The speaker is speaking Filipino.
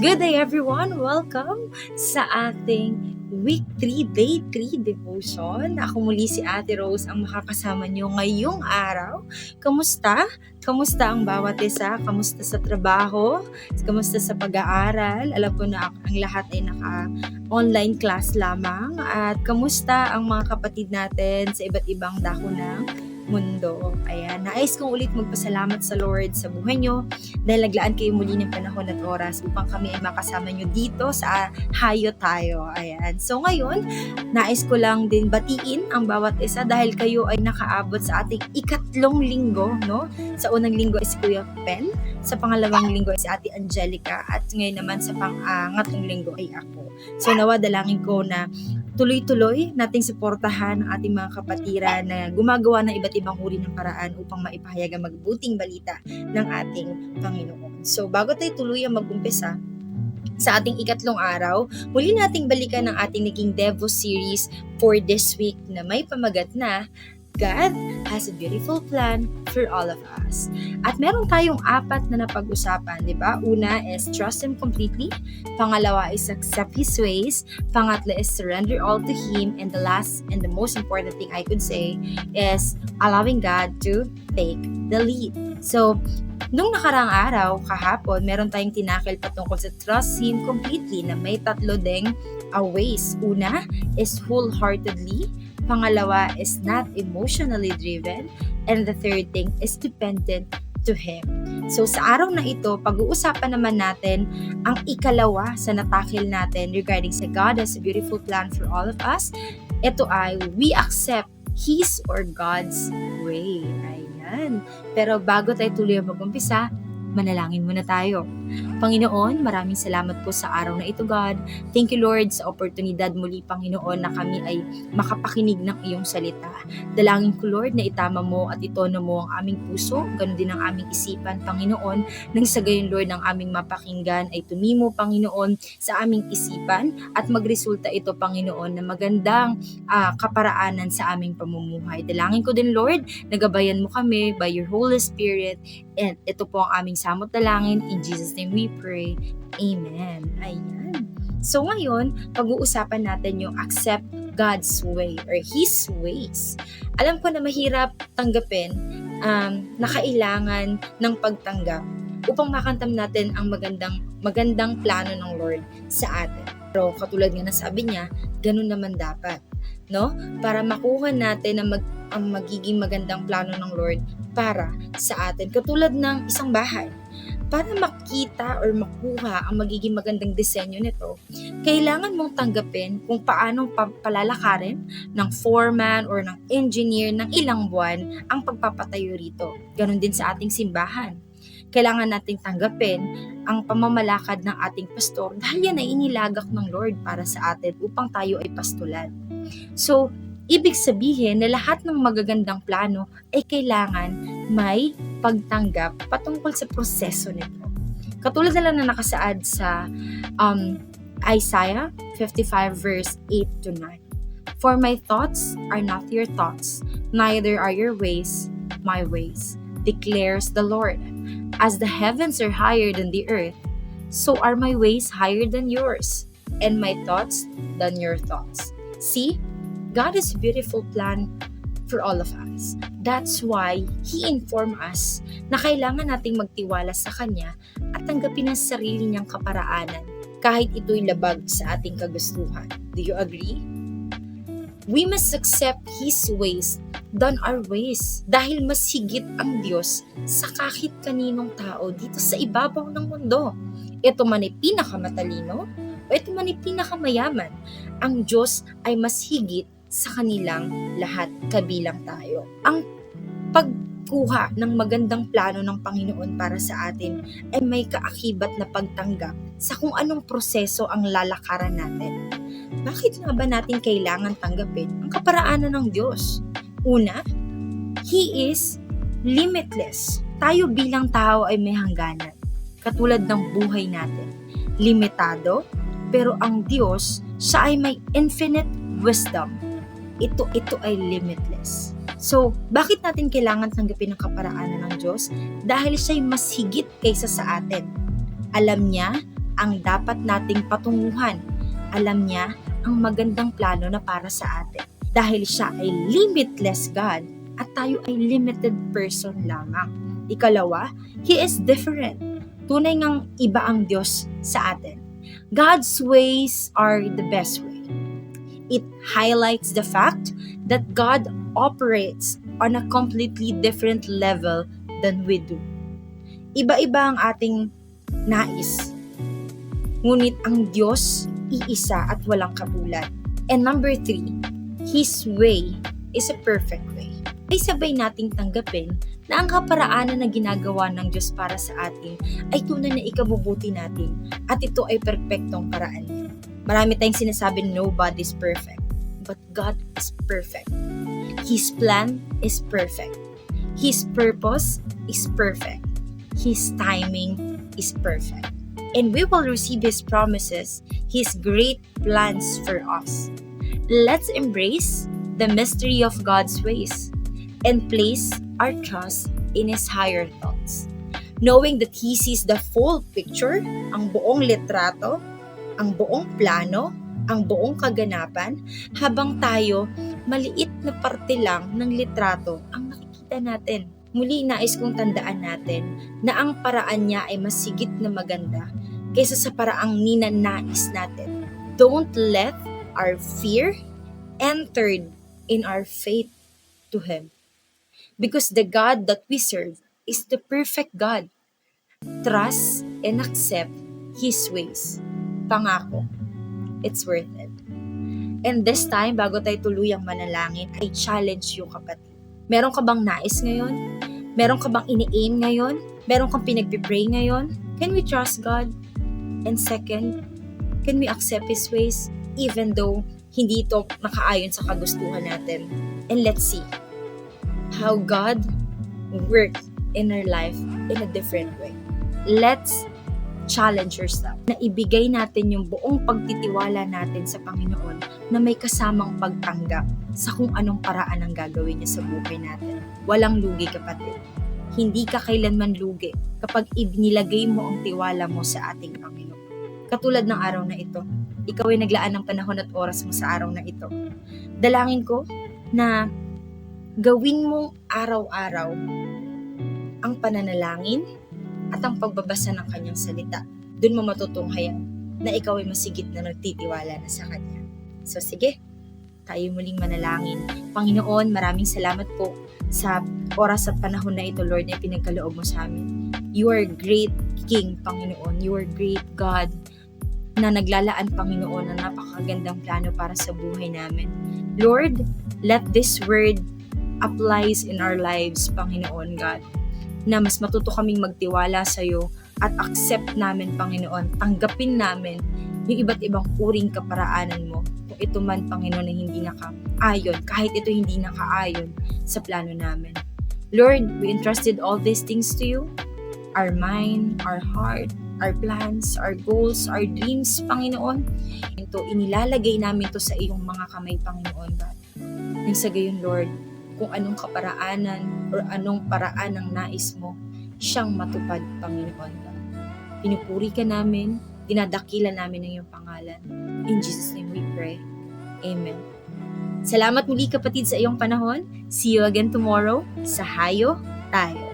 Good day everyone! Welcome sa ating Week 3, Day 3 Devotion. Ako muli si Ate Rose ang makakasama nyo ngayong araw. Kamusta? Kamusta ang bawat isa? Kamusta sa trabaho? Kamusta sa pag-aaral? Alam ko na ang lahat ay naka-online class lamang. At kamusta ang mga kapatid natin sa iba't ibang dako ng mundo. Ayan, nais kong ulit magpasalamat sa Lord sa buhay nyo dahil naglaan kayo muli ng panahon at oras upang kami ay makasama nyo dito sa Hayo Tayo. Ayan. So ngayon, nais ko lang din batiin ang bawat isa dahil kayo ay nakaabot sa ating ikatlong linggo, no? Sa unang linggo is Kuya Pen, sa pangalawang linggo is Ate Angelica, at ngayon naman sa pangatong linggo ay ako. So nawa dalangin ko na tuloy-tuloy nating suportahan ang ating mga kapatiran na gumagawa ng iba't ibang uri ng paraan upang maipahayag ang magbuting balita ng ating Panginoon. So bago tayo tuluyang mag-umpisa, sa ating ikatlong araw, muli nating balikan ang ating naging Devo series for this week na may pamagat na God has a beautiful plan for all of us. At meron tayong apat na napag-usapan, di ba? Una is trust Him completely. Pangalawa is accept His ways. Pangatlo is surrender all to Him. And the last and the most important thing I could say is allowing God to take the lead. So, Nung nakarang araw, kahapon, meron tayong tinakil patungkol sa trust Him completely na may tatlo ding uh, ways. Una is wholeheartedly, Pangalawa is not emotionally driven. And the third thing is dependent to Him. So sa araw na ito, pag-uusapan naman natin ang ikalawa sa natakil natin regarding sa God has a beautiful plan for all of us. Ito ay we accept His or God's way. Ayan. Pero bago tayo tuloy mag-umpisa, manalangin muna tayo. Panginoon, maraming salamat po sa araw na ito, God. Thank you, Lord, sa oportunidad muli, Panginoon, na kami ay makapakinig ng iyong salita. Dalangin ko, Lord, na itama mo at itono mo ang aming puso, ganun din ang aming isipan, Panginoon, nang sa gayon, Lord, ang aming mapakinggan ay tumimo, Panginoon, sa aming isipan at magresulta ito, Panginoon, na magandang uh, kaparaanan sa aming pamumuhay. Dalangin ko din, Lord, nagabayan mo kami by your Holy Spirit and ito po ang aming samot dalangin. In Jesus' name we pray. Amen. Ayan. So ngayon, pag-uusapan natin yung accept God's way or His ways. Alam ko na mahirap tanggapin um, na kailangan ng pagtanggap upang makantam natin ang magandang magandang plano ng Lord sa atin. Pero katulad nga na sabi niya, ganun naman dapat, no? Para makuha natin ang, mag, ang magiging magandang plano ng Lord para sa atin. Katulad ng isang bahay para makita or makuha ang magiging magandang disenyo nito, kailangan mong tanggapin kung paano palalakarin ng foreman or ng engineer ng ilang buwan ang pagpapatayo rito. Ganon din sa ating simbahan. Kailangan nating tanggapin ang pamamalakad ng ating pastor dahil yan ay inilagak ng Lord para sa atin upang tayo ay pastulan. So, Ibig sabihin na lahat ng magagandang plano ay kailangan may pagtanggap patungkol sa proseso nito. Katulad na lang na nakasaad sa um, Isaiah 55 verse 8 to 9. For my thoughts are not your thoughts, neither are your ways my ways, declares the Lord. As the heavens are higher than the earth, so are my ways higher than yours, and my thoughts than your thoughts. See, God has a beautiful plan for all of us. That's why He informed us na kailangan nating magtiwala sa Kanya at tanggapin ang sarili niyang kaparaanan kahit ito'y labag sa ating kagustuhan. Do you agree? We must accept His ways than our ways dahil mas higit ang Diyos sa kahit kaninong tao dito sa ibabaw ng mundo. Ito man ay pinakamatalino o ito man ay pinakamayaman. Ang Diyos ay mas higit sa kanilang lahat kabilang tayo. Ang pagkuha ng magandang plano ng Panginoon para sa atin ay may kaakibat na pagtanggap sa kung anong proseso ang lalakaran natin. Bakit nga ba natin kailangan tanggapin ang kaparaanan ng Diyos? Una, He is limitless. Tayo bilang tao ay may hangganan. Katulad ng buhay natin. Limitado, pero ang Diyos, siya ay may infinite wisdom ito, ito ay limitless. So, bakit natin kailangan tanggapin ang kaparaanan ng Diyos? Dahil siya'y mas higit kaysa sa atin. Alam niya ang dapat nating patunguhan. Alam niya ang magandang plano na para sa atin. Dahil siya ay limitless God at tayo ay limited person lamang. Ikalawa, He is different. Tunay ngang iba ang Diyos sa atin. God's ways are the best way. It highlights the fact that God operates on a completely different level than we do. Iba-iba ang ating nais. Ngunit ang Diyos, iisa at walang katulad. And number three, His way is a perfect way. Ay sabay nating tanggapin na ang kaparaanan na ginagawa ng Diyos para sa atin ay tunay na ikabubuti natin at ito ay perpektong paraan. Marami tayong sinasabi nobody's perfect, but God is perfect. His plan is perfect. His purpose is perfect. His timing is perfect. And we will receive His promises, His great plans for us. Let's embrace the mystery of God's ways and place our trust in His higher thoughts. Knowing that He sees the full picture, ang buong litrato, ang buong plano, ang buong kaganapan, habang tayo, maliit na parte lang ng litrato ang nakikita natin. Muli, nais kong tandaan natin na ang paraan niya ay masigit na maganda kaysa sa paraang ninanais natin. Don't let our fear entered in our faith to Him. Because the God that we serve is the perfect God. Trust and accept His ways. Pangako, it's worth it. And this time, bago tayo tuluyang manalangin, I challenge you kapatid. Meron ka bang nais ngayon? Meron ka bang ini-aim ngayon? Meron kang pinagpipray ngayon? Can we trust God? And second, can we accept His ways even though hindi ito nakaayon sa kagustuhan natin? And let's see how God works in our life in a different way. Let's challenge yourself na ibigay natin yung buong pagtitiwala natin sa Panginoon na may kasamang pagtanggap sa kung anong paraan ang gagawin niya sa buhay natin. Walang lugi kapatid. Hindi ka kailanman lugi kapag ibinilagay mo ang tiwala mo sa ating Panginoon. Katulad ng araw na ito, ikaw ay naglaan ng panahon at oras mo sa araw na ito. Dalangin ko na gawin mong araw-araw ang pananalangin at ang pagbabasa ng kanyang salita. Doon mo matutunghayan na ikaw ay masigit na nagtitiwala na sa kanya. So sige, tayo muling manalangin. Panginoon, maraming salamat po sa oras at panahon na ito, Lord, na pinagkaloob mo sa amin. You are great King, Panginoon. You are great God na naglalaan, Panginoon, ng napakagandang plano para sa buhay namin. Lord, let this word applies in our lives, Panginoon God na mas matuto kaming magtiwala sa iyo at accept namin, Panginoon, tanggapin namin yung iba't ibang uring kaparaanan mo. Kung ito man, Panginoon, na hindi nakaayon, kahit ito hindi nakaayon sa plano namin. Lord, we entrusted all these things to you, our mind, our heart, our plans, our goals, our dreams, Panginoon. Ito, inilalagay namin to sa iyong mga kamay, Panginoon God. Nang sa gayon, Lord, kung anong kaparaanan or anong paraan ng nais mo, siyang matupad, Panginoon. Pinupuri ka namin, dinadakila namin ang iyong pangalan. In Jesus' name we pray. Amen. Salamat muli kapatid sa iyong panahon. See you again tomorrow sa Hayo Tayo.